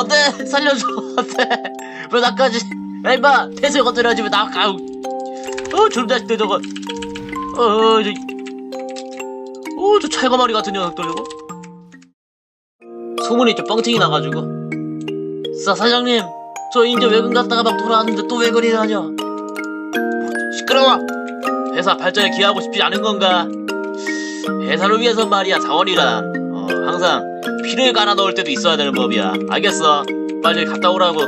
안돼 살려줘. 안돼 왜 나까지 야 임마 태세 건드려야지 왜 나가 어 저런 자식들 저거. 어저 어 저 찰거머리 같은 녀석들 저거 소문이 좀 뻥튀기 나가지고. 싸 사장님. 저 이제 외근 갔다가 막 돌아왔는데 또왜 그리 다녀? 시끄러워. 회사 발전에 기여하고 싶지 않은 건가? 회사를 위해서 말이야 자원이란 어, 항상 피를 갈아 넣을 때도 있어야 되는 법이야. 알겠어. 빨리 갔다 오라고.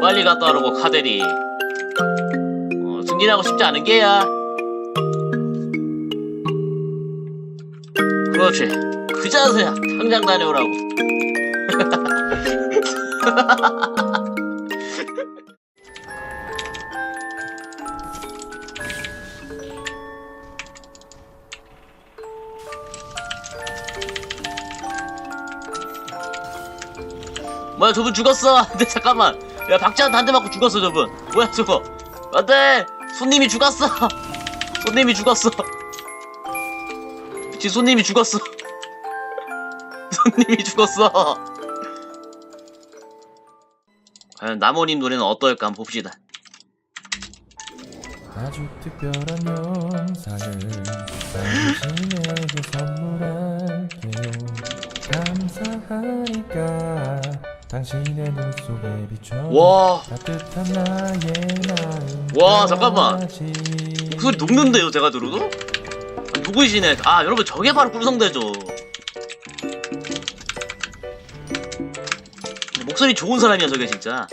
빨리 갔다 오라고 카데리. 어, 승진하고 싶지 않은 게야. 그렇지. 그 자세야. 당장 다녀오라고 뭐야 저분 죽었어. 근데 잠깐만. 야 박지한테 한 대 맞고 죽었어 저분. 뭐야 저거. 안돼 손님이 죽었어. 손님이 죽었어. 미친 손님이 죽었어. 손님이 죽었어. 과연 나모님 노래는 어떨까 한번 봅시다. 아주 특별한 영상을 당신에게 선물할게요. 감사하니까 당신의 눈 속에 비춰 와. 따뜻한 나의 마음 와, 잠깐만. 목소리 녹는데요 제가 들어도? 아, 누구시네? 아 여러분 저게 바로 꿀성대죠. 목소리 좋은 사람이야 저게 진짜.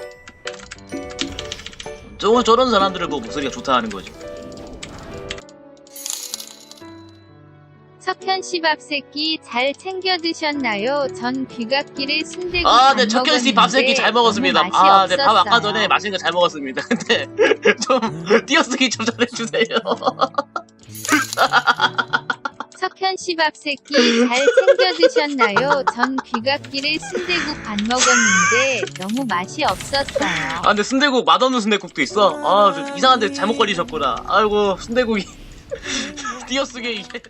저, 저런 사람들을 보고 목소리가 좋다 하는 거지 석현 씨 밥 새끼 잘 챙겨 드셨나요? 전 귀갓길에 순대국 아, 밥 네, 척현 씨 밥 새끼 잘 먹었습니다. 아, 네, 밥 아까. 전에 맛있는 거 잘 먹었습니다. 근데 좀 띄어쓰기 좀 잘해주세요. 석현 씨 밥 새끼 잘 챙겨 드셨나요? 전 귀갓길에 순대국 밥 먹었는데 너무 맛이 없었어요. 아, 근데 순대국 맛없는 순대국도 있어. 아, 좀 이상한데 잘못 걸리셨구나. 아이고, 순대국이 띄어쓰기 이게.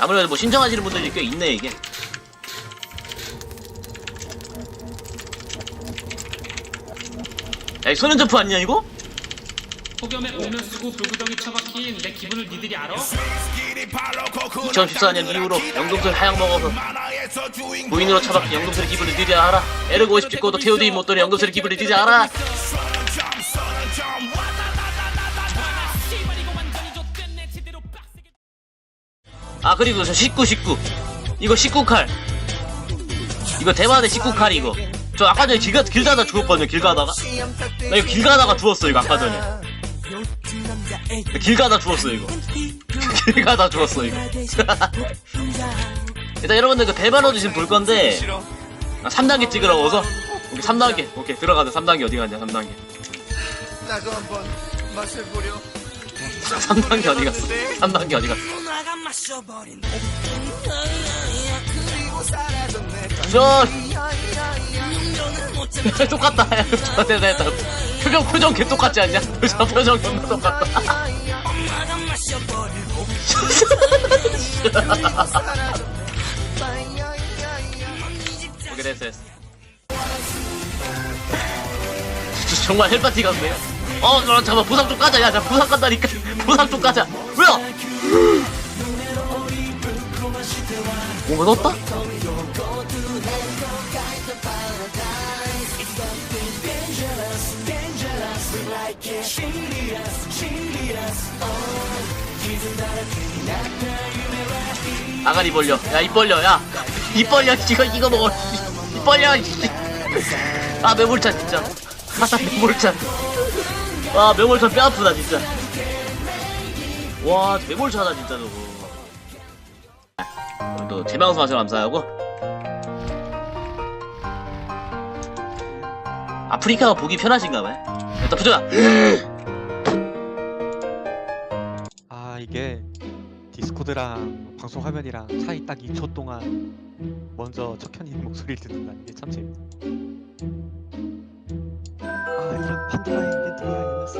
아무래도 뭐 신청하시는 분들이 꽤 있네 이게. 야, 이 소년 점프 아니냐 이거? 폭염에 오면 쓰고 불구덩이 처박힌 내 기분을 니들이 알아? 2014년 이후로 영동설 하양 먹어서 부인으로 처박힌 영동설의 기분을 느리 알아. 에르고 50 찍고도 태우디 못 도는 영동설의 기분을 느리 알아. 아 그리고 저 19, 19 이거 19칼. 이거 대만의 19칼 이거. 저 아까 전에 길, 가, 길 가다 죽었거든요 길 가다가. 나 이거 길 가다가 죽었어 이거 아까 전에. 길 가다 죽었어 이거. 길 가다 죽었어 이거. 일단 여러분들 그 대만어도 지금 볼 건데 아, 3단계 찍으라고 해서? 오케이 3단계. 오케이 들어가자. 3단계 어디 갔냐 3단계. 나도 한번 맛을 보려. 3단계 어디 갔어? 3단계 어디 갔어 저 똑같다. 됐다 됐다 표정 표정 개 똑같지 않냐? 표정 표정 존나 똑같다. 오케이 됐어 됐어. 저- 정말 헬파티 같네요 어 너, 잠깐만 부상 좀 까자. 야나 부상 깐다니까. 부상 좀 까자. 뭐야 뭔가 넣었다? 아가리 벌려. 야 입 벌려 야입 벌려 이거 이거 먹어 입 벌려 씨. 아 매몰차 진짜. 아 매몰차. 아 매몰차 뼈 아프다 진짜. 와 매몰차다 진짜 저거 또 재방송 하셔서 감사하고 아프리카가 보기 편하신가봐요 일단 보자 아 이게 디스코드랑 방송 화면이랑 차이 딱 2초 동안 먼저 척현님 목소리를 듣는다는 게 참 재밌네. 아 이런 판도라의 팬트리가 열렸어.